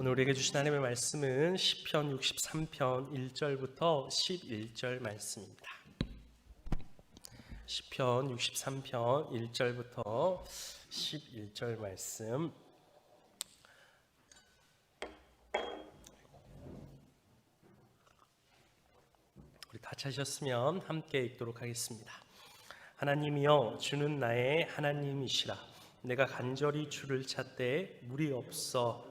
오늘 우리에게 주신 하나님의 말씀은 시편 63편 1절부터 11절 말씀입니다. 시편 63편 1절부터 11절 말씀. 우리 다 찾으셨으면 함께 읽도록 하겠습니다. 하나님이여 주는 나의 하나님이시라 내가 간절히 주를 찾되 물이 없어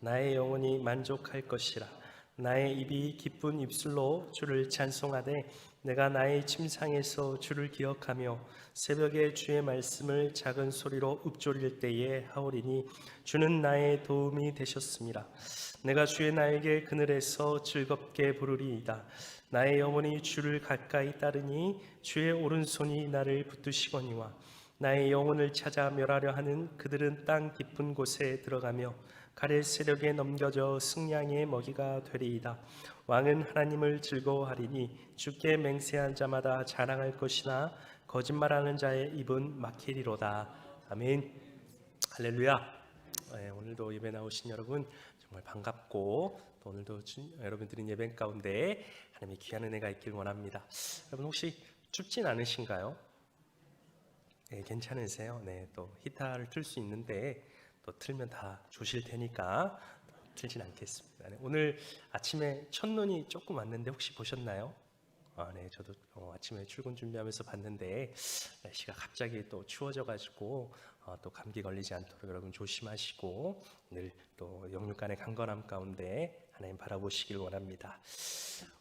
나의 영혼이 만족할 것이라. 나의 입이 기쁜 입술로 주를 찬송하되 내가 나의 침상에서 주를 기억하며 새벽에 주의 말씀을 작은 소리로 읊조릴 때에 하오리니 주는 나의 도움이 되셨습니다. 내가 주의 나에게 그늘에서 즐겁게 부르리이다. 나의 영혼이 주를 가까이 따르니 주의 오른손이 나를 붙드시거니와 나의 영혼을 찾아 멸하려 하는 그들은 땅 깊은 곳에 들어가며 가래 세력에 넘겨져 승량의 먹이가 되리이다. 왕은 하나님을 즐거워하리니 주께 맹세한 자마다 자랑할 것이나 거짓말하는 자의 입은 막히리로다. 아멘. 할렐루야. 네, 오늘도 예배 나오신 여러분 정말 반갑고 또 오늘도 주, 여러분들이 예배 가운데 하나님의 귀한 은혜가 있길 원합니다. 여러분 혹시 춥진 않으신가요? 네, 괜찮으세요? 네, 또 히터를 틀 수 있는데 또 틀면 다 조실 테니까 틀진 않겠습니다. 네, 오늘 아침에 첫눈이 조금 왔는데 혹시 보셨나요? 아, 네, 저도 어, 아침에 출근 준비하면서 봤는데 날씨가 갑자기 또 추워져가지고 어, 또 감기 걸리지 않도록 여러분 조심하시고 늘 또 영육간의 강건함 가운데 하나님 바라보시길 원합니다.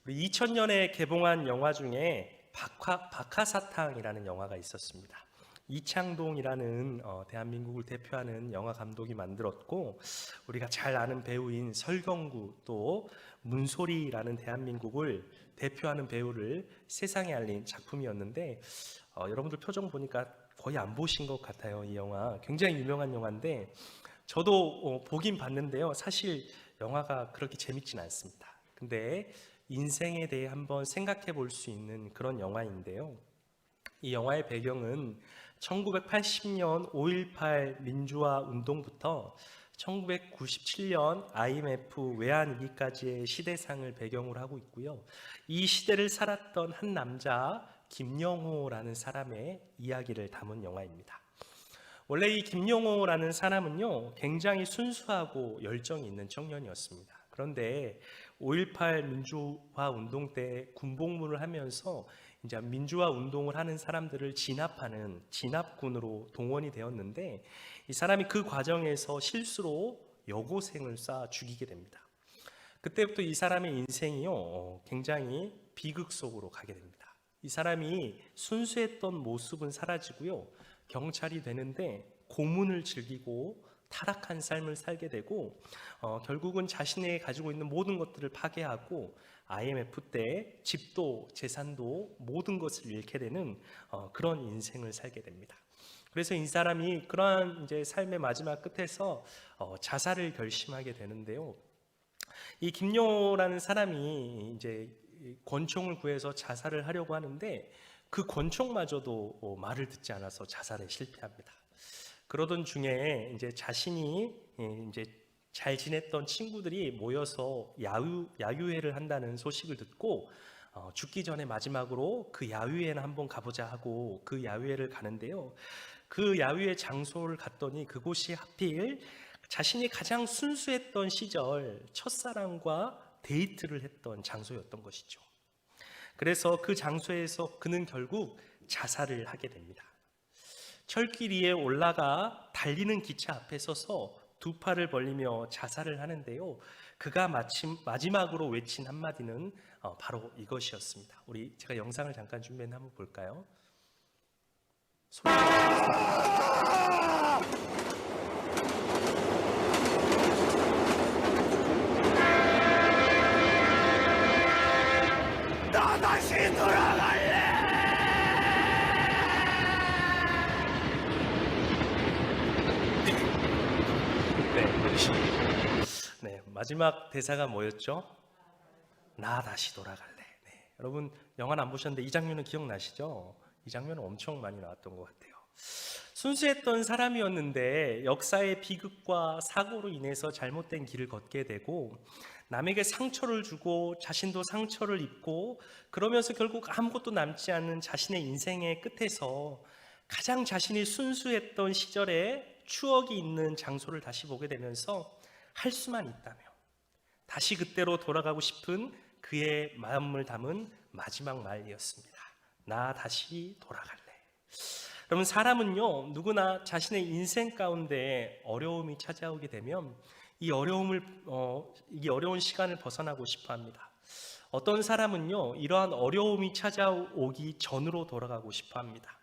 우리 2000년에 개봉한 영화 중에 박하, 박하사탕이라는 영화가 있었습니다. 이창동이라는 어, 대한민국을 대표하는 영화 감독이 만들었고 우리가 잘 아는 배우인 설경구 또 문소리라는 대한민국을 대표하는 배우를 세상에 알린 작품이었는데 어, 여러분들 표정 보니까 거의 안 보신 것 같아요 이 영화. 굉장히 유명한 영화인데 저도 어, 보긴 봤는데요. 사실 영화가 그렇게 재밌진 않습니다. 근데 인생에 대해 한번 생각해 볼 수 있는 그런 영화인데요. 이 영화의 배경은 1980년 5.18 민주화 운동부터 1997년 IMF 외환위기까지의 시대상을 배경으로 하고 있고요. 이 시대를 살았던 한 남자 김영호라는 사람의 이야기를 담은 영화입니다. 원래 이 김영호라는 사람은요, 굉장히 순수하고 열정이 있는 청년이었습니다. 그런데 5.18 민주화 운동 때 군복무를 하면서 이제 민주화 운동을 하는 사람들을 진압하는 진압군으로 동원이 되었는데 이 사람이 그 과정에서 실수로 여고생을 쏴 죽이게 됩니다. 그때부터 이 사람의 인생이요 어, 굉장히 비극 속으로 가게 됩니다. 이 사람이 순수했던 모습은 사라지고요 경찰이 되는데 고문을 즐기고 타락한 삶을 살게 되고 어, 결국은 자신이 가지고 있는 모든 것들을 파괴하고 IMF 때 집도 재산도 모든 것을 잃게 되는 어, 그런 인생을 살게 됩니다. 그래서 이 사람이 그러한 이제 삶의 마지막 끝에서 어, 자살을 결심하게 되는데요. 이 김용호라는 사람이 이제 권총을 구해서 자살을 하려고 하는데 그 권총마저도 어, 말을 듣지 않아서 자살에 실패합니다. 그러던 중에 이제 자신이 예, 이제 잘 지냈던 친구들이 모여서 야유 야유회를 한다는 소식을 듣고 어, 죽기 전에 마지막으로 그 야유회는 한번 가보자 하고 그 야유회를 가는데요. 그 야유회 장소를 갔더니 그곳이 하필 자신이 가장 순수했던 시절 첫사랑과 데이트를 했던 장소였던 것이죠. 그래서 그 장소에서 그는 결국 자살을 하게 됩니다. 철길 위에 올라가 달리는 기차 앞에 서서 두 팔을 벌리며 자살을 하는데요. 그가 마침 마지막으로 외친 한마디는 어, 바로 이것이었습니다. 우리 제가 영상을 잠깐 준비해 한번 볼까요? 나 다시 돌아가. 마지막 대사가 뭐였죠? 나 다시 돌아갈래. 네, 여러분 영화는 안 보셨는데 이 장면은 기억나시죠? 이 장면은 엄청 많이 나왔던 것 같아요. 순수했던 사람이었는데 역사의 비극과 사고로 인해서 잘못된 길을 걷게 되고 남에게 상처를 주고 자신도 상처를 입고 그러면서 결국 아무것도 남지 않는 자신의 인생의 끝에서 가장 자신이 순수했던 시절에 추억이 있는 장소를 다시 보게 되면서 할 수만 있다면 다시 그때로 돌아가고 싶은 그의 마음을 담은 마지막 말이었습니다. 나 다시 돌아갈래. 여러분 사람은요 누구나 자신의 인생 가운데 어려움이 찾아오게 되면 이 어려움을 어, 이 어려운 시간을 벗어나고 싶어합니다. 어떤 사람은요 이러한 어려움이 찾아오기 전으로 돌아가고 싶어합니다.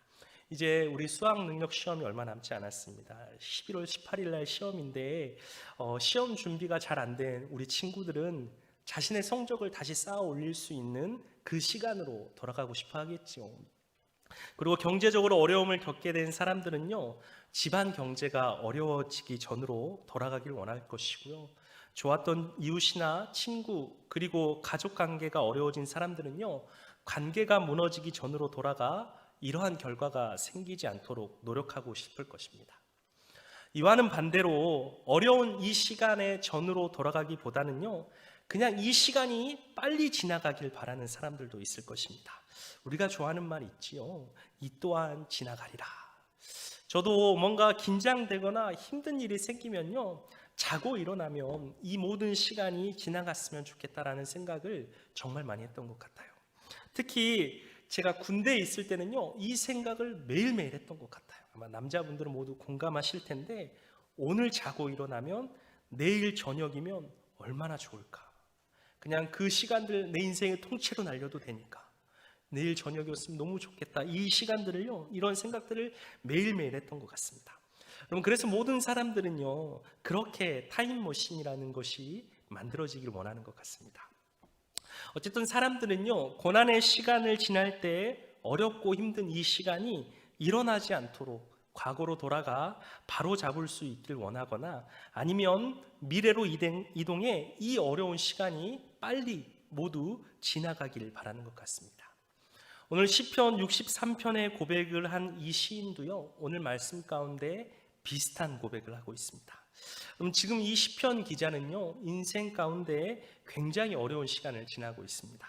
이제 우리 수학 능력 시험이 얼마 남지 않았습니다. 11월 18일 날 시험인데 어, 시험 준비가 잘 안 된 우리 친구들은 자신의 성적을 다시 쌓아 올릴 수 있는 그 시간으로 돌아가고 싶어 하겠지요. 그리고 경제적으로 어려움을 겪게 된 사람들은요, 집안 경제가 어려워지기 전으로 돌아가길 원할 것이고요. 좋았던 이웃이나 친구, 그리고 가족 관계가 어려워진 사람들은요, 관계가 무너지기 전으로 돌아가 이러한 결과가 생기지 않도록 노력하고 싶을 것입니다. 이와는 반대로 어려운 이 시간의 전으로 돌아가기보다는요, 그냥 이 시간이 빨리 지나가길 바라는 사람들도 있을 것입니다. 우리가 좋아하는 말 있지요. 이 또한 지나가리라. 저도 뭔가 긴장되거나 힘든 일이 생기면요. 자고 일어나면 이 모든 시간이 지나갔으면 좋겠다라는 생각을 정말 많이 했던 것 같아요. 특히 제가 군대에 있을 때는요. 이 생각을 매일매일 했던 것 같아요. 아마 남자분들은 모두 공감하실 텐데 오늘 자고 일어나면 내일 저녁이면 얼마나 좋을까. 그냥 그 시간들 내 인생의 통째로 날려도 되니까. 내일 저녁이었으면 너무 좋겠다. 이 시간들을요, 이런 생각들을 매일매일 했던 것 같습니다. 여러분, 그래서 모든 사람들은요, 그렇게 타임머신이라는 것이 만들어지길 원하는 것 같습니다. 어쨌든 사람들은요, 고난의 시간을 지날 때 어렵고 힘든 이 시간이 일어나지 않도록 과거로 돌아가 바로 잡을 수 있길 원하거나 아니면 미래로 이동해 이 어려운 시간이 빨리 모두 지나가길 바라는 것 같습니다. 오늘 시편 63편의 고백을 한 이 시인도요. 오늘 말씀 가운데 비슷한 고백을 하고 있습니다. 그럼 지금 이 시편 기자는요. 인생 가운데 굉장히 어려운 시간을 지나고 있습니다.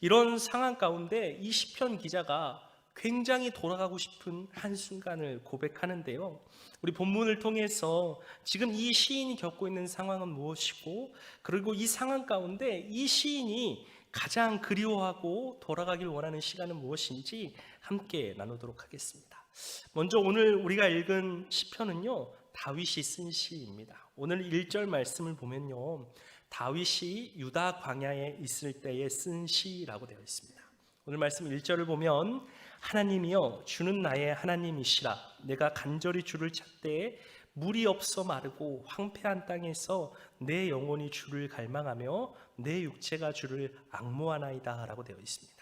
이런 상황 가운데 이 시편 기자가 굉장히 돌아가고 싶은 한 순간을 고백하는데요. 우리 본문을 통해서 지금 이 시인이 겪고 있는 상황은 무엇이고, 그리고 이 상황 가운데 이 시인이 가장 그리워하고 돌아가길 원하는 시간은 무엇인지 함께 나누도록 하겠습니다. 먼저 오늘 우리가 읽은 시편은요, 다윗이 쓴 시입니다. 오늘 1절 말씀을 보면요, 다윗이 유다 광야에 있을 때에 쓴 시라고 되어 있습니다. 오늘 말씀 1절을 보면 하나님이여 주는 나의 하나님이시라 내가 간절히 주를 찾되 물이 없어 마르고 황폐한 땅에서 내 영혼이 주를 갈망하며 내 육체가 주를 악모하나이다 라고 되어 있습니다.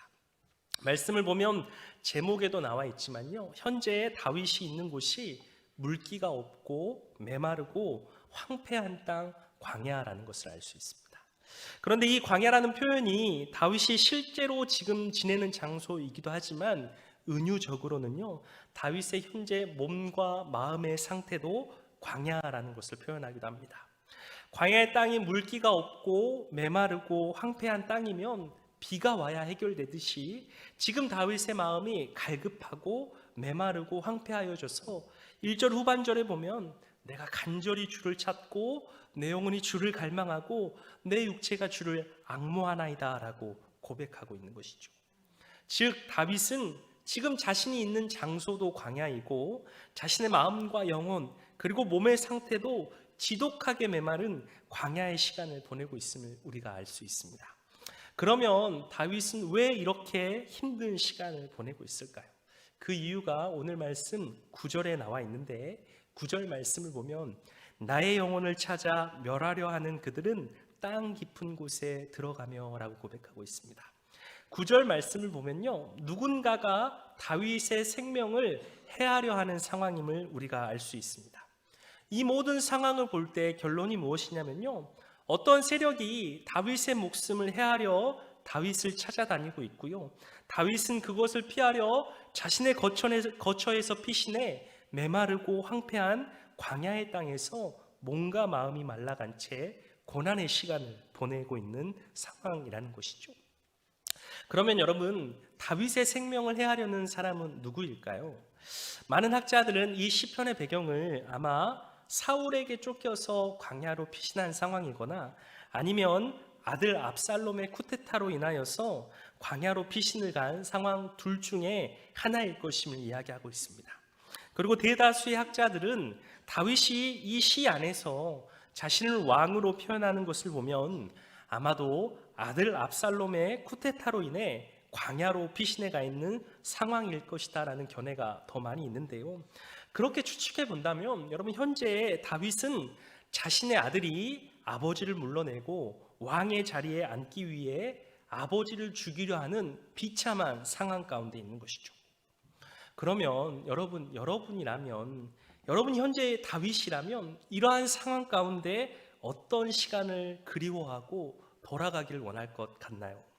말씀을 보면 제목에도 나와 있지만요. 현재 다윗이 있는 곳이 물기가 없고 메마르고 황폐한 땅 광야라는 것을 알 수 있습니다. 그런데 이 광야라는 표현이 다윗이 실제로 지금 지내는 장소이기도 하지만 은유적으로는요, 다윗의 현재 몸과 마음의 상태도 광야라는 것을 표현하기도 합니다. 광야의 땅이 물기가 없고 메마르고 황폐한 땅이면 비가 와야 해결되듯이 지금 다윗의 마음이 갈급하고 메마르고 황폐하여져서 1절 후반절에 보면 내가 간절히 주를 찾고 내 영혼이 주를 갈망하고 내 육체가 주를 악모하나이다라고 고백하고 있는 것이죠. 즉 다윗은 지금 자신이 있는 장소도 광야이고 자신의 마음과 영혼 그리고 몸의 상태도 지독하게 메마른 광야의 시간을 보내고 있음을 우리가 알 수 있습니다. 그러면 다윗은 왜 이렇게 힘든 시간을 보내고 있을까요? 그 이유가 오늘 말씀 9절에 나와 있는데 9절 말씀을 보면 나의 영혼을 찾아 멸하려 하는 그들은 땅 깊은 곳에 들어가며라고 고백하고 있습니다. 9절 말씀을 보면요. 누군가가 다윗의 생명을 해하려 하는 상황임을 우리가 알 수 있습니다. 이 모든 상황을 볼 때 결론이 무엇이냐면요. 어떤 세력이 다윗의 목숨을 해하려 다윗을 찾아다니고 있고요. 다윗은 그것을 피하려 자신의 거처에서, 피신해 메마르고 황폐한 광야의 땅에서 몸과 마음이 말라간 채 고난의 시간을 보내고 있는 상황이라는 것이죠. 그러면 여러분 다윗의 생명을 해하려는 사람은 누구일까요? 많은 학자들은 이 시편의 배경을 아마 사울에게 쫓겨서 광야로 피신한 상황이거나 아니면 아들 압살롬의 쿠데타로 인하여서 광야로 피신을 간 상황 둘 중에 하나일 것임을 이야기하고 있습니다. 그리고 대다수의 학자들은 다윗이 이 시 안에서 자신을 왕으로 표현하는 것을 보면 아마도 아들 압살롬의 쿠데타로 인해 광야로 피신해 가 있는 상황일 것이다라는 견해가 더 많이 있는데요. 그렇게 추측해 본다면 여러분 현재 다윗은 자신의 아들이 아버지를 물러내고 왕의 자리에 앉기 위해 아버지를 죽이려 하는 비참한 상황 가운데 있는 것이죠. 그러면 여러분 여러분이라면 여러분 현재 다윗이라면 이러한 상황 가운데 어떤 시간을 그리워하고 돌아가기를 원할 것 같나요?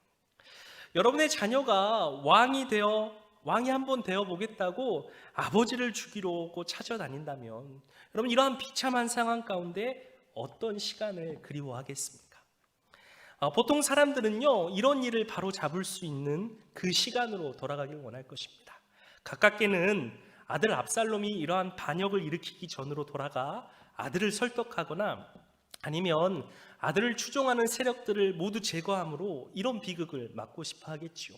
여러분의 자녀가 왕이 되어 왕이 한번 되어 보겠다고 아버지를 죽이러 오고 찾아다닌다면 여러분 이러한 비참한 상황 가운데 어떤 시간을 그리워하겠습니까? 어, 보통 사람들은요 이런 일을 바로 잡을 수 있는 그 시간으로 돌아가길 원할 것입니다. 가깝게는 아들 압살롬이 이러한 반역을 일으키기 전으로 돌아가 아들을 설득하거나 아니면 아들을 추종하는 세력들을 모두 제거함으로 이런 비극을 막고 싶어 하겠지요.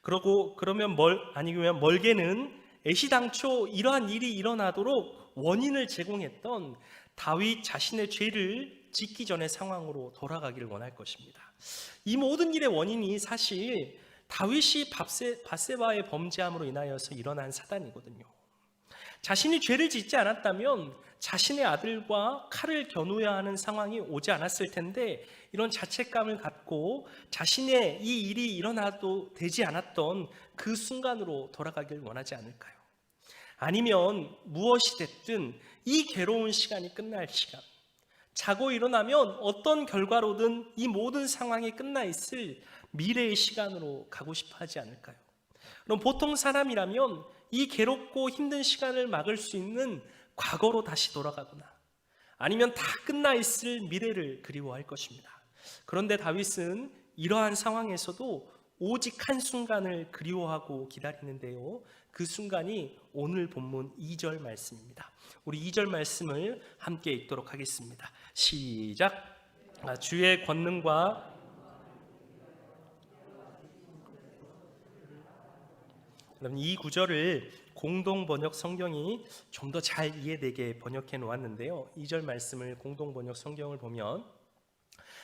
그러고 그러면 멀 아니면 멀게는 애시당초 이러한 일이 일어나도록 원인을 제공했던 다윗 자신의 죄를 짓기 전의 상황으로 돌아가기를 원할 것입니다. 이 모든 일의 원인이 사실 다윗이 바세바의 범죄함으로 인하여서 일어난 사단이거든요. 자신이 죄를 짓지 않았다면 자신의 아들과 칼을 겨누어야 하는 상황이 오지 않았을 텐데 이런 자책감을 갖고 자신의 이 일이 일어나도 되지 않았던 그 순간으로 돌아가길 원하지 않을까요? 아니면 무엇이 됐든 이 괴로운 시간이 끝날 시간, 자고 일어나면 어떤 결과로든 이 모든 상황이 끝나 있을 미래의 시간으로 가고 싶어 하지 않을까요? 그럼 보통 사람이라면 이 괴롭고 힘든 시간을 막을 수 있는 과거로 다시 돌아가거나 아니면 다 끝나 있을 미래를 그리워할 것입니다. 그런데 다윗은 이러한 상황에서도 오직 한 순간을 그리워하고 기다리는데요. 그 순간이 오늘 본문 2절 말씀입니다. 우리 2절 말씀을 함께 읽도록 하겠습니다. 시작. 아, 주의 권능과 여러분 이 구절을 공동 번역 성경이 좀 더 잘 이해되게 번역해 놓았는데요. 2절 말씀을 공동 번역 성경을 보면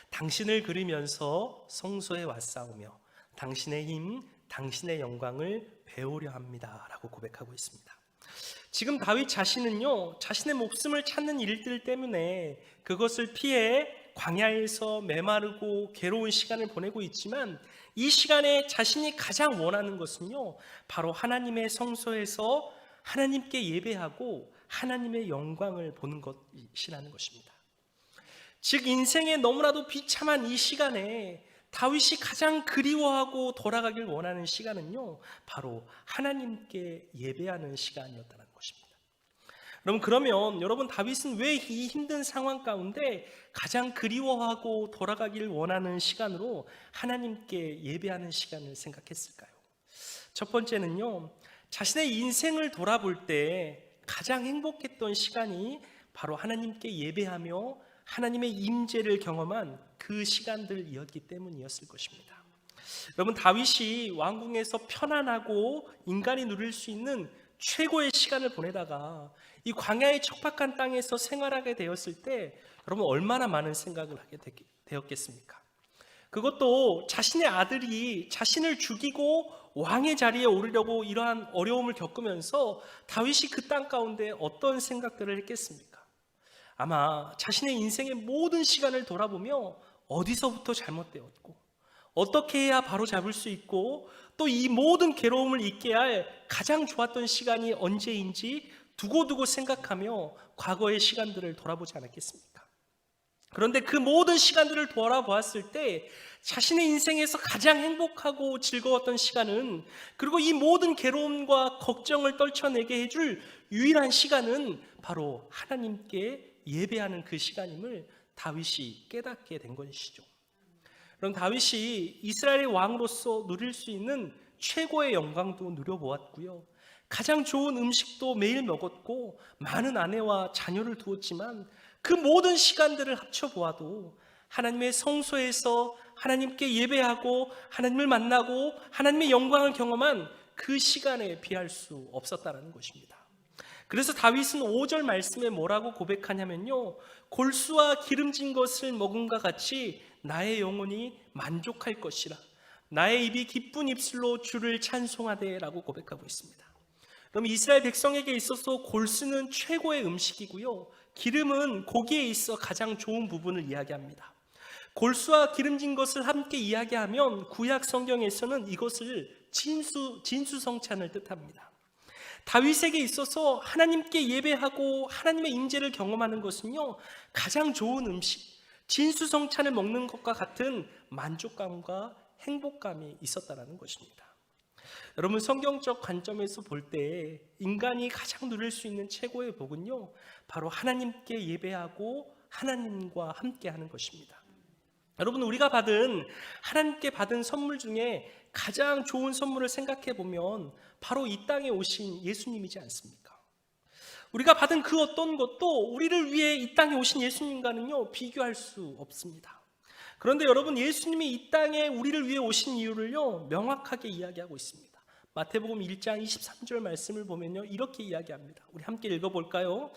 당신을 그리면서 성소에 왔사오며 당신의 힘, 당신의 영광을 배우려 합니다라고 고백하고 있습니다. 지금 다윗 자신은요, 자신의 목숨을 찾는 일들 때문에 그것을 피해 광야에서 메마르고 괴로운 시간을 보내고 있지만 이 시간에 자신이 가장 원하는 것은요, 바로 하나님의 성소에서 하나님께 예배하고 하나님의 영광을 보는 것이라는 것입니다. 즉, 인생의 너무나도 비참한 이 시간에 다윗이 가장 그리워하고 돌아가길 원하는 시간은요, 바로 하나님께 예배하는 시간이었다는 것입니다. 여러분, 그러면 여러분 다윗은 왜 이 힘든 상황 가운데 가장 그리워하고 돌아가길 원하는 시간으로 하나님께 예배하는 시간을 생각했을까요? 첫 번째는요, 자신의 인생을 돌아볼 때 가장 행복했던 시간이 바로 하나님께 예배하며 하나님의 임재를 경험한 그 시간들이었기 때문이었을 것입니다. 여러분 다윗이 왕궁에서 편안하고 인간이 누릴 수 있는 최고의 시간을 보내다가 이 광야의 척박한 땅에서 생활하게 되었을 때 여러분 얼마나 많은 생각을 하게 되었겠습니까? 그것도 자신의 아들이 자신을 죽이고 왕의 자리에 오르려고 이러한 어려움을 겪으면서 다윗이 그 땅 가운데 어떤 생각들을 했겠습니까? 아마 자신의 인생의 모든 시간을 돌아보며 어디서부터 잘못되었고 어떻게 해야 바로 잡을 수 있고 또 이 모든 괴로움을 잊게 할 가장 좋았던 시간이 언제인지 두고두고 생각하며 과거의 시간들을 돌아보지 않았겠습니까? 그런데 그 모든 시간들을 돌아보았을 때 자신의 인생에서 가장 행복하고 즐거웠던 시간은 그리고 이 모든 괴로움과 걱정을 떨쳐내게 해줄 유일한 시간은 바로 하나님께 예배하는 그 시간임을 다윗이 깨닫게 된 것이죠. 그럼 다윗이 이스라엘의 왕으로서 누릴 수 있는 최고의 영광도 누려보았고요. 가장 좋은 음식도 매일 먹었고 많은 아내와 자녀를 두었지만 그 모든 시간들을 합쳐보아도 하나님의 성소에서 하나님께 예배하고 하나님을 만나고 하나님의 영광을 경험한 그 시간에 비할 수 없었다는 것입니다. 그래서 다윗은 5절 말씀에 뭐라고 고백하냐면요. 골수와 기름진 것을 먹은가 같이 나의 영혼이 만족할 것이라. 나의 입이 기쁜 입술로 주를 찬송하되라고 고백하고 있습니다. 그럼 이스라엘 백성에게 있어서 골수는 최고의 음식이고요. 기름은 고기에 있어 가장 좋은 부분을 이야기합니다. 골수와 기름진 것을 함께 이야기하면 구약 성경에서는 이것을 진수 진수성찬을 뜻합니다. 다윗에게 있어서 하나님께 예배하고 하나님의 임재를 경험하는 것은요 가장 좋은 음식 진수성찬을 먹는 것과 같은 만족감과 행복감이 있었다라는 것입니다. 여러분 성경적 관점에서 볼 때 인간이 가장 누릴 수 있는 최고의 복은요 바로 하나님께 예배하고 하나님과 함께 하는 것입니다. 여러분 우리가 받은 하나님께 받은 선물 중에 가장 좋은 선물을 생각해 보면 바로 이 땅에 오신 예수님이지 않습니까? 우리가 받은 그 어떤 것도 우리를 위해 이 땅에 오신 예수님과는요 비교할 수 없습니다. 그런데 여러분 예수님이 이 땅에 우리를 위해 오신 이유를요 명확하게 이야기하고 있습니다. 마태복음 1장 23절 말씀을 보면요 이렇게 이야기합니다. 우리 함께 읽어볼까요?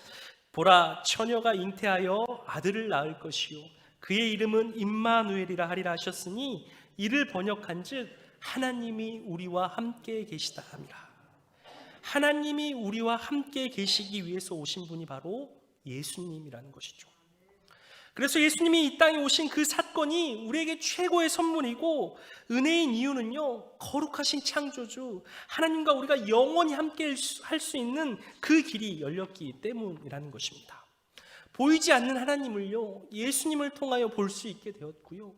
보라 처녀가 잉태하여 아들을 낳을 것이요 그의 이름은 임마누엘이라 하리라 하셨으니 이를 번역한즉 하나님이 우리와 함께 계시다 함이라. 하나님이 우리와 함께 계시기 위해서 오신 분이 바로 예수님이라는 것이죠. 그래서 예수님이 이 땅에 오신 그 사건이 우리에게 최고의 선물이고 은혜인 이유는요, 거룩하신 창조주, 하나님과 우리가 영원히 함께 할 수 있는 그 길이 열렸기 때문이라는 것입니다. 보이지 않는 하나님을요, 예수님을 통하여 볼 수 있게 되었고요.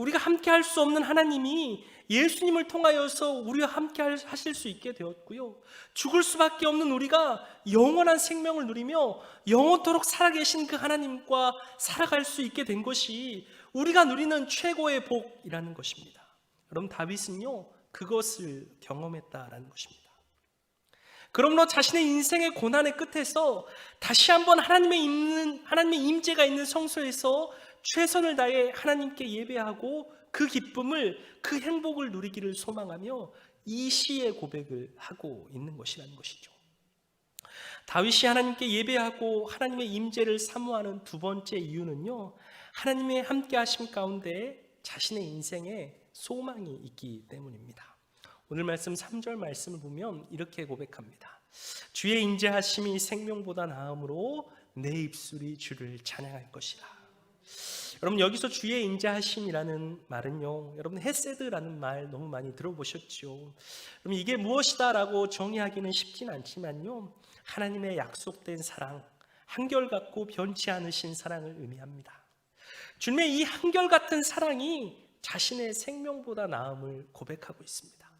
우리가 함께 할 수 없는 하나님이 예수님을 통하여서 우리와 함께 하실 수 있게 되었고요. 죽을 수밖에 없는 우리가 영원한 생명을 누리며 영원토록 살아계신 그 하나님과 살아갈 수 있게 된 것이 우리가 누리는 최고의 복이라는 것입니다. 그럼 다윗은요, 그것을 경험했다라는 것입니다. 그러므로 자신의 인생의 고난의 끝에서 다시 한번 하나님의 있는 하나님의 임재가 있는 성소에서 최선을 다해 하나님께 예배하고 그 기쁨을 그 행복을 누리기를 소망하며 이 시의 고백을 하고 있는 것이라는 것이죠. 다윗이 하나님께 예배하고 하나님의 임재를 사모하는 두 번째 이유는요. 하나님의 함께 하심 가운데 자신의 인생에 소망이 있기 때문입니다. 오늘 말씀 3절 말씀을 보면 이렇게 고백합니다. 주의 인재하심이 생명보다 나음으로 내 입술이 주를 찬양할 것이라. 여러분 여기서 주의 인자하심이라는 말은요. 여러분 헤세드라는 말 너무 많이 들어보셨죠. 그럼 이게 무엇이다라고 정의하기는 쉽진 않지만요. 하나님의 약속된 사랑, 한결같고 변치 않으신 사랑을 의미합니다. 주님의 이 한결같은 사랑이 자신의 생명보다 나음을 고백하고 있습니다.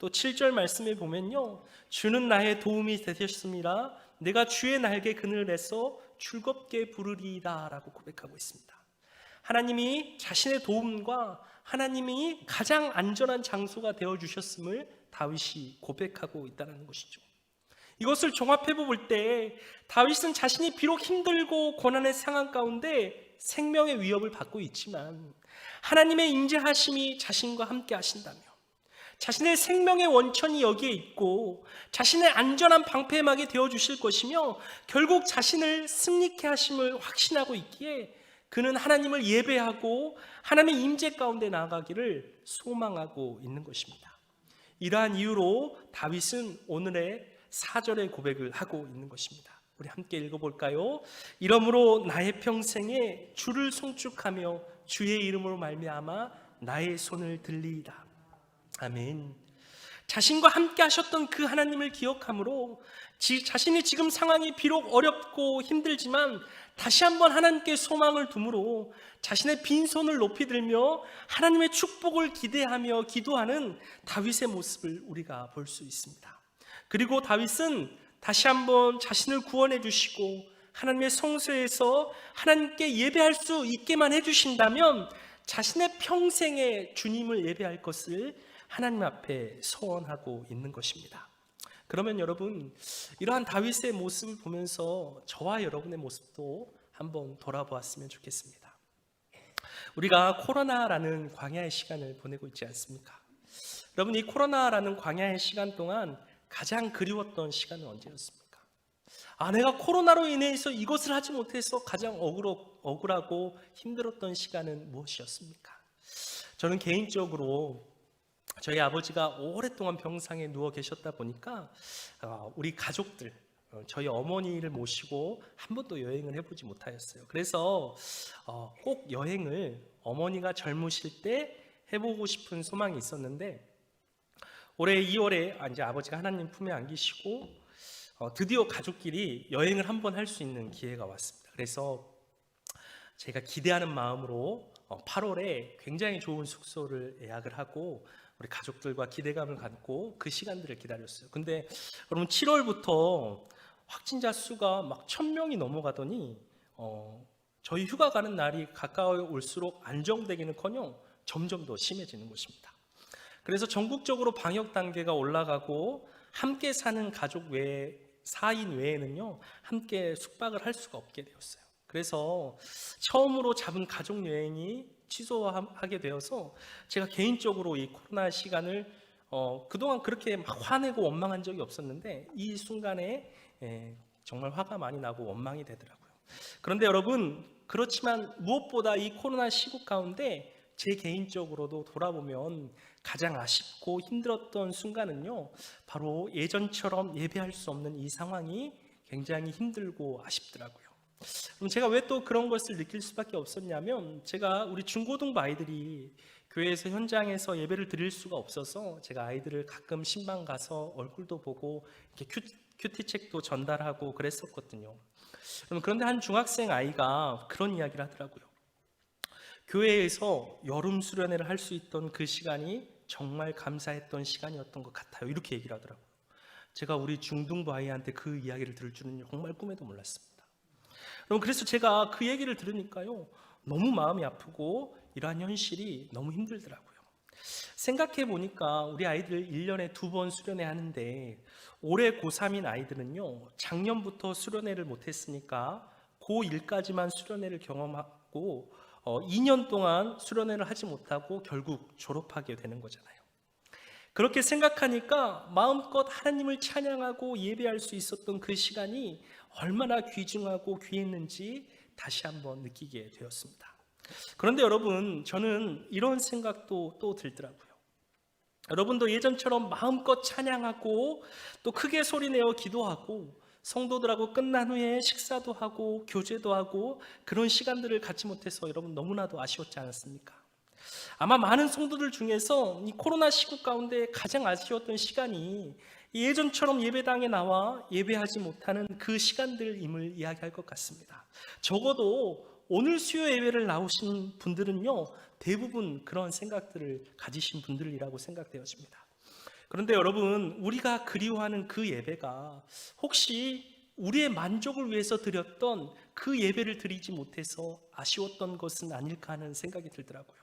또 7절 말씀에 보면요. 주는 나의 도움이 되셨습니다. 내가 주의 날개 그늘에서 즐겁게 부르리이다 라고 고백하고 있습니다. 하나님이 자신의 도움과 하나님이 가장 안전한 장소가 되어 주셨음을 다윗이 고백하고 있다는 것이죠. 이것을 종합해 볼 때 다윗은 자신이 비록 힘들고 고난의 상황 가운데 생명의 위협을 받고 있지만 하나님의 인재하심이 자신과 함께 하신다며 자신의 생명의 원천이 여기에 있고 자신의 안전한 방패막이 되어 주실 것이며 결국 자신을 승리케 하심을 확신하고 있기에 그는 하나님을 예배하고 하나님의 임재 가운데 나아가기를 소망하고 있는 것입니다. 이러한 이유로 다윗은 오늘의 사절의 고백을 하고 있는 것입니다. 우리 함께 읽어볼까요? 이러므로 나의 평생에 주를 송축하며 주의 이름으로 말미암아 나의 손을 들리이다. 아멘. 자신과 함께 하셨던 그 하나님을 기억함으로 지, 자신이 지금 상황이 비록 어렵고 힘들지만 다시 한번 하나님께 소망을 두므로 자신의 빈손을 높이 들며 하나님의 축복을 기대하며 기도하는 다윗의 모습을 우리가 볼 수 있습니다. 그리고 다윗은 다시 한번 자신을 구원해 주시고 하나님의 성소에서 하나님께 예배할 수 있게만 해 주신다면 자신의 평생에 주님을 예배할 것을 하나님 앞에 소원하고 있는 것입니다. 그러면 여러분 이러한 다윗의 모습을 보면서 저와 여러분의 모습도 한번 돌아보았으면 좋겠습니다. 우리가 코로나라는 광야의 시간을 보내고 있지 않습니까? 여러분 이 코로나라는 광야의 시간 동안 가장 그리웠던 시간은 언제였습니까? 아, 내가 코로나로 인해서 이것을 하지 못해서 가장 억울하, 억울하고 힘들었던 시간은 무엇이었습니까? 저는 개인적으로 저희 아버지가 오랫동안 병상에 누워 계셨다 보니까 어, 우리 가족들, 어, 저희 어머니를 모시고 한 번도 여행을 해보지 못하였어요. 그래서 어, 꼭 여행을 어머니가 젊으실 때 해보고 싶은 소망이 있었는데 올해 2월에 아, 이제 아버지가 하나님 품에 안기시고 어, 드디어 가족끼리 여행을 한 번 할 수 있는 기회가 왔습니다. 그래서 제가 기대하는 마음으로 어, 8월에 굉장히 좋은 숙소를 예약을 하고 우리 가족들과 기대감을 갖고 그 시간들을 기다렸어요. 근데 여러분 7월부터 확진자 수가 막 1000명이 넘어가더니 어, 저희 휴가 가는 날이 가까워 올수록 안정되기는커녕 점점 더 심해지는 것입니다. 그래서 전국적으로 방역 단계가 올라가고 함께 사는 가족 외에 4인 외에는요 함께 숙박을 할 수가 없게 되었어요. 그래서 처음으로 잡은 가족 여행이 취소하게 되어서 제가 개인적으로 이 코로나 시간을 어, 그동안 그렇게 막 화내고 원망한 적이 없었는데 이 순간에 예, 정말 화가 많이 나고 원망이 되더라고요. 그런데 여러분 그렇지만 무엇보다 이 코로나 시국 가운데 제 개인적으로도 돌아보면 가장 아쉽고 힘들었던 순간은요, 바로 예전처럼 예배할 수 없는 이 상황이 굉장히 힘들고 아쉽더라고요. 그럼 제가 왜 또 그런 것을 느낄 수밖에 없었냐면, 제가 우리 중고등부 아이들이 교회에서 현장에서 예배를 드릴 수가 없어서 제가 아이들을 가끔 신방 가서 얼굴도 보고 이렇게 큐, 큐티 책도 전달하고 그랬었거든요. 그런데 한 중학생 아이가 그런 이야기를 하더라고요. 교회에서 여름 수련회를 할 수 있던 그 시간이 정말 감사했던 시간이었던 것 같아요. 이렇게 얘기를 하더라고요. 제가 우리 중등부 아이한테 그 이야기를 들을 줄은 정말 꿈에도 몰랐습니다. 여러분 그래서 제가 그 얘기를 들으니까요. 너무 마음이 아프고 이러한 현실이 너무 힘들더라고요. 생각해 보니까 우리 아이들 1년에 두 번 수련회 하는데 올해 고3인 아이들은요. 작년부터 수련회를 못 했으니까 고1까지만 수련회를 경험하고 어, 2년 동안 수련회를 하지 못하고 결국 졸업하게 되는 거잖아요. 그렇게 생각하니까 마음껏 하나님을 찬양하고 예배할 수 있었던 그 시간이 얼마나 귀중하고 귀했는지 다시 한번 느끼게 되었습니다. 그런데 여러분, 저는 이런 생각도 또 들더라고요. 여러분도 예전처럼 마음껏 찬양하고 또 크게 소리내어 기도하고 성도들하고 끝난 후에 식사도 하고 교제도 하고 그런 시간들을 갖지 못해서 여러분 너무나도 아쉬웠지 않았습니까? 아마 많은 성도들 중에서 이 코로나 시국 가운데 가장 아쉬웠던 시간이 예전처럼 예배당에 나와 예배하지 못하는 그 시간들임을 이야기할 것 같습니다. 적어도 오늘 수요 예배를 나오신 분들은요, 대부분 그런 생각들을 가지신 분들이라고 생각되어집니다. 그런데 여러분, 우리가 그리워하는 그 예배가 혹시 우리의 만족을 위해서 드렸던 그 예배를 드리지 못해서 아쉬웠던 것은 아닐까 하는 생각이 들더라고요.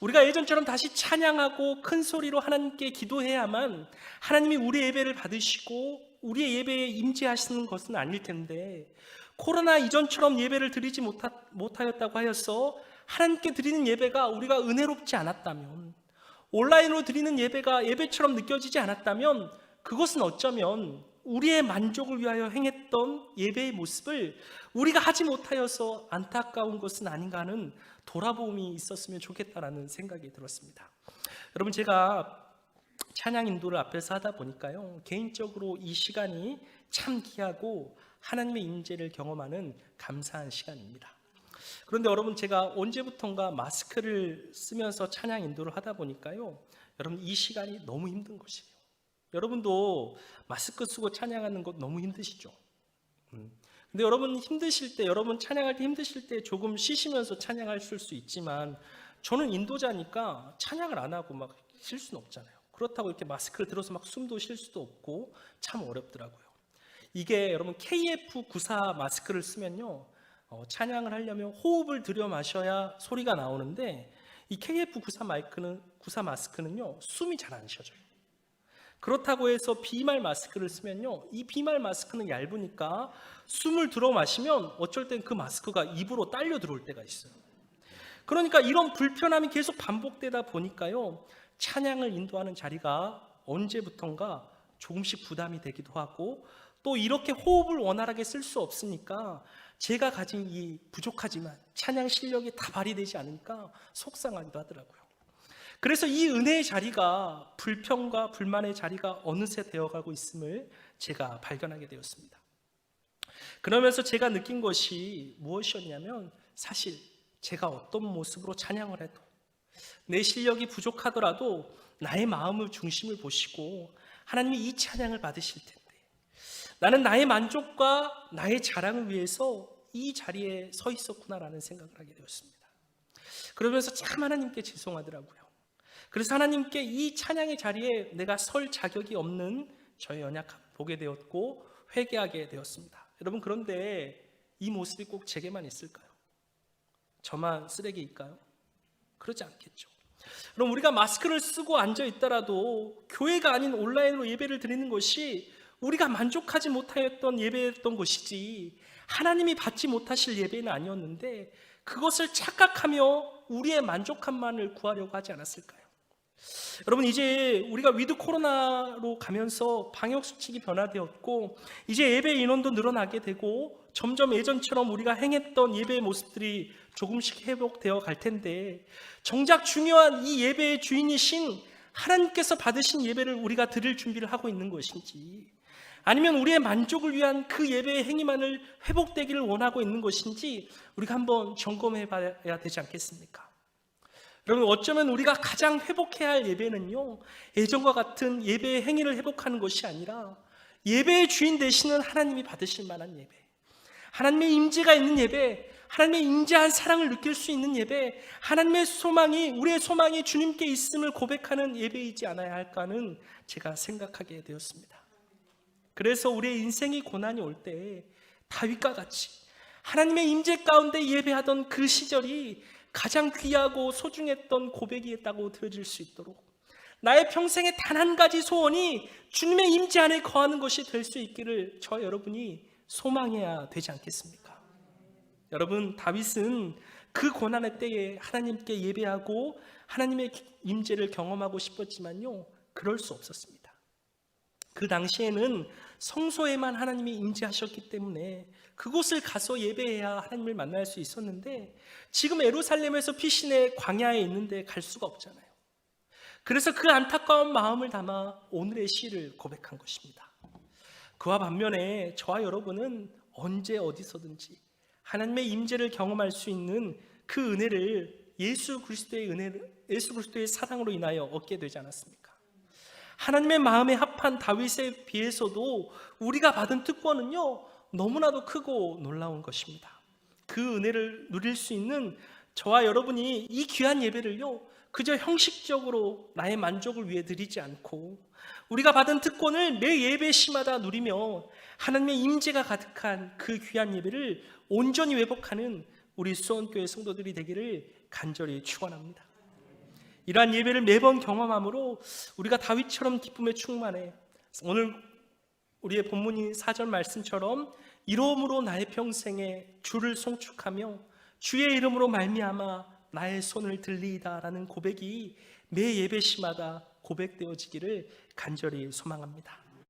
우리가 예전처럼 다시 찬양하고 큰 소리로 하나님께 기도해야만 하나님이 우리 예배를 받으시고 우리의 예배에 임재하시는 것은 아닐 텐데 코로나 이전처럼 예배를 드리지 못하, 못하였다고 하여서 하나님께 드리는 예배가 우리가 은혜롭지 않았다면 온라인으로 드리는 예배가 예배처럼 느껴지지 않았다면 그것은 어쩌면 우리의 만족을 위하여 행했던 예배의 모습을 우리가 하지 못하여서 안타까운 것은 아닌가 하는 돌아보험이 있었으면 좋겠다라는 생각이 들었습니다. 여러분 제가 찬양 인도를 앞에서 하다 보니까요. 개인적으로 이 시간이 참 귀하고 하나님의 임재를 경험하는 감사한 시간입니다. 그런데 여러분 제가 언제부턴가 마스크를 쓰면서 찬양 인도를 하다 보니까요. 여러분 이 시간이 너무 힘든 것이에요. 여러분도 마스크 쓰고 찬양하는 것 너무 힘드시죠? 음. 근데 여러분 힘드실 때, 여러분 찬양할 때 힘드실 때 조금 쉬시면서 찬양하실 수 있지만 저는 인도자니까 찬양을 안 하고 막 쉴 수는 없잖아요. 그렇다고 이렇게 마스크를 들어서 막 숨도 쉴 수도 없고 참 어렵더라고요. 이게 여러분 KF94 마스크를 쓰면요. 어, 찬양을 하려면 호흡을 들여 마셔야 소리가 나오는데 이 KF94 마이크는 94 마스크는요. 숨이 잘 안 쉬어져요. 그렇다고 해서 비말 마스크를 쓰면요. 이 비말 마스크는 얇으니까 숨을 들어 마시면 어쩔 땐 그 마스크가 입으로 딸려 들어올 때가 있어요. 그러니까 이런 불편함이 계속 반복되다 보니까요. 찬양을 인도하는 자리가 언제부턴가 조금씩 부담이 되기도 하고 또 이렇게 호흡을 원활하게 쓸 수 없으니까 제가 가진 이 부족하지만 찬양 실력이 다 발휘되지 않으니까 속상하기도 하더라고요. 그래서 이 은혜의 자리가 불평과 불만의 자리가 어느새 되어가고 있음을 제가 발견하게 되었습니다. 그러면서 제가 느낀 것이 무엇이었냐면 사실 제가 어떤 모습으로 찬양을 해도 내 실력이 부족하더라도 나의 마음을 중심을 보시고 하나님이 이 찬양을 받으실 텐데 나는 나의 만족과 나의 자랑을 위해서 이 자리에 서 있었구나라는 생각을 하게 되었습니다. 그러면서 참 하나님께 죄송하더라고요. 그래서 하나님께 이 찬양의 자리에 내가 설 자격이 없는 저의 연약함 보게 되었고 회개하게 되었습니다. 여러분 그런데 이 모습이 꼭 제게만 있을까요? 저만 쓰레기일까요? 그러지 않겠죠. 그럼 우리가 마스크를 쓰고 앉아 있더라도 교회가 아닌 온라인으로 예배를 드리는 것이 우리가 만족하지 못하였던 예배였던 것이지 하나님이 받지 못하실 예배는 아니었는데 그것을 착각하며 우리의 만족함만을 구하려고 하지 않았을까요? 여러분 이제 우리가 위드 코로나로 가면서 방역 수칙이 변화되었고 이제 예배 인원도 늘어나게 되고 점점 예전처럼 우리가 행했던 예배의 모습들이 조금씩 회복되어 갈 텐데 정작 중요한 이 예배의 주인이신 하나님께서 받으신 예배를 우리가 드릴 준비를 하고 있는 것인지 아니면 우리의 만족을 위한 그 예배의 행위만을 회복되기를 원하고 있는 것인지 우리가 한번 점검해 봐야 되지 않겠습니까? 여러분 어쩌면 우리가 가장 회복해야 할 예배는요 예전과 같은 예배의 행위를 회복하는 것이 아니라 예배의 주인 되시는 하나님이 받으실 만한 예배 하나님의 임재가 있는 예배 하나님의 임재한 사랑을 느낄 수 있는 예배 하나님의 소망이 우리의 소망이 주님께 있음을 고백하는 예배이지 않아야 할까는 제가 생각하게 되었습니다. 그래서 우리의 인생이 고난이 올 때 다윗과 같이 하나님의 임재 가운데 예배하던 그 시절이 가장 귀하고 소중했던 고백이었다고 들어질 수 있도록 나의 평생의 단 한 가지 소원이 주님의 임재 안에 거하는 것이 될 수 있기를 저 여러분이 소망해야 되지 않겠습니까? 여러분 다윗은 그 고난의 때에 하나님께 예배하고 하나님의 임재를 경험하고 싶었지만요 그럴 수 없었습니다. 그 당시에는 성소에만 하나님이 임재하셨기 때문에 그곳을 가서 예배해야 하나님을 만날 수 있었는데 지금 에루살렘에서 피신의 광야에 있는데 갈 수가 없잖아요. 그래서 그 안타까운 마음을 담아 오늘의 시를 고백한 것입니다. 그와 반면에 저와 여러분은 언제 어디서든지 하나님의 임재를 경험할 수 있는 그 은혜를 예수 그리스도의 은혜를 예수 그리스도의 사랑으로 인하여 얻게 되지 않았습니까? 하나님의 마음에 합한 다윗에 비해서도 우리가 받은 특권은요 너무나도 크고 놀라운 것입니다. 그 은혜를 누릴 수 있는 저와 여러분이 이 귀한 예배를요 그저 형식적으로 나의 만족을 위해 드리지 않고 우리가 받은 특권을 매 예배 시마다 누리며 하나님의 임재가 가득한 그 귀한 예배를 온전히 회복하는 우리 수원교회 성도들이 되기를 간절히 축원합니다. 이러한 예배를 매번 경험함으로 우리가 다윗처럼 기쁨에 충만해 오늘 우리의 본문인 사절 말씀처럼 이름으로 나의 평생에 주를 송축하며 주의 이름으로 말미암아 나의 손을 들리이다라는 고백이 매 예배 시마다 고백되어지기를 간절히 소망합니다.